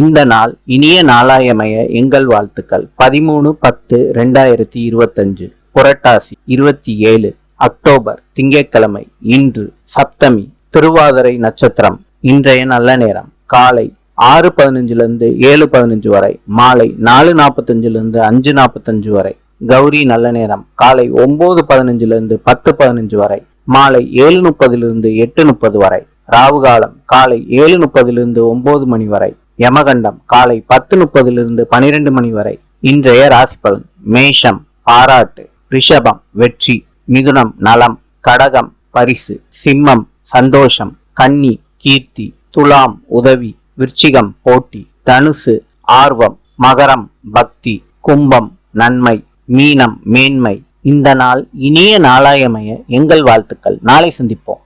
இந்த நாள் இனிய நாளாயமைய எங்கள் வாழ்த்துக்கள். பதிமூணு பத்து ரெண்டாயிரத்தி இருபத்தஞ்சு புரட்டாசி இருபத்தி ஏழு அக்டோபர் திங்கட்கிழமை இன்று சப்தமி திருவாதிரை நட்சத்திரம் இன்றைய நல்ல நேரம். காலை ஆறு பதினஞ்சுல இருந்து ஏழு பதினஞ்சு வரை மாலை நாலு நாற்பத்தஞ்சுல இருந்து அஞ்சு நாற்பத்தஞ்சு வரை. கௌரி நல்ல நேரம். காலை ஒன்பது பதினஞ்சுல இருந்து பத்து பதினஞ்சு வரை மாலை ஏழு முப்பதிலிருந்து எட்டு முப்பது வரை. ராவு காலம் காலை ஏழு முப்பதிலிருந்து ஒன்பது மணி வரை. யமகண்டம் காலை பத்து முப்பதிலிருந்து பனிரெண்டு மணி வரை. இன்றைய ராசி பலன் மேஷம் பாராட்டு ரிஷபம் வெற்றி மிதுனம் நலம் கடகம் பரிசு சிம்மம் சந்தோஷம் கன்னி கீர்த்தி துலாம் உதவி விருச்சிகம் போட்டி தனுசு ஆர்வம் மகரம் பக்தி கும்பம் நன்மை மீனம் மேன்மை. இந்த நாள் இனிய நாளாயமைய எங்கள் வாழ்த்துக்கள். நாளை சந்திப்போம்.